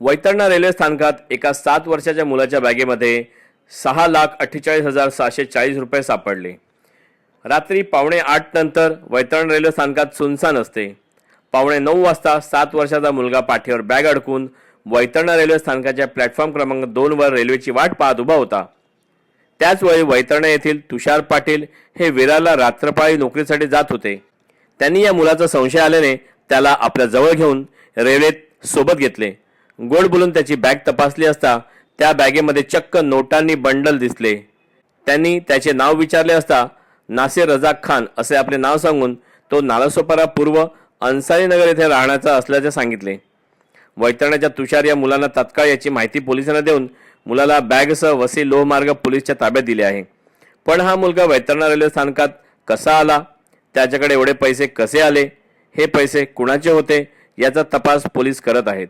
Vaitarna railway स्थानकात एका सात वर्षाच्या मुलाच्या बॅगेमध्ये सहा लाख अठ्ठेचाळीस हजार सहाशे चाळीस रुपये सापडले. रात्री पावणे आठ नंतर वैतरण रेल्वे स्थानकात सुनसान असते. पावणे नऊ वाजता सात वर्षाचा मुलगा पाठीवर बॅग अडकून वैतरणा रेल्वे स्थानकाच्या प्लॅटफॉर्म क्रमांक दोनवर रेल्वेची वाट पाहत उभा होता. त्याचवेळी वैतरणा येथील तुषार पाटील हे विराला रात्रपाळी नोकरीसाठी जात होते. त्यांनी या मुलाचा संशय आल्याने त्याला आपल्या जवळ घेऊन रेल्वेत सोबत घेतले. गोड बोलून त्याची बॅग तपासली असता त्या बॅगेमध्ये चक्क नोटांनी बंडल दिसले. त्यांनी त्याचे नाव विचारले असता नासिर रजाक खान असे आपले नाव सांगून तो नालासोपारा पूर्व अन्सारी नगर येथे राहण्याचा असल्याचे सांगितले. वैतरणाच्या तुषार या मुलांना तत्काळ याची माहिती पोलिसांना देऊन मुलाला बॅगसह वसी लोहमार्ग पोलीसच्या ताब्यात दिले आहे. पण हा मुलगा वैतरणा रेल्वे स्थानकात कसा आला? त्याच्याकडे एवढे पैसे कसे आले? हे पैसे कुणाचे होते? याचा तपास पोलीस करत आहेत.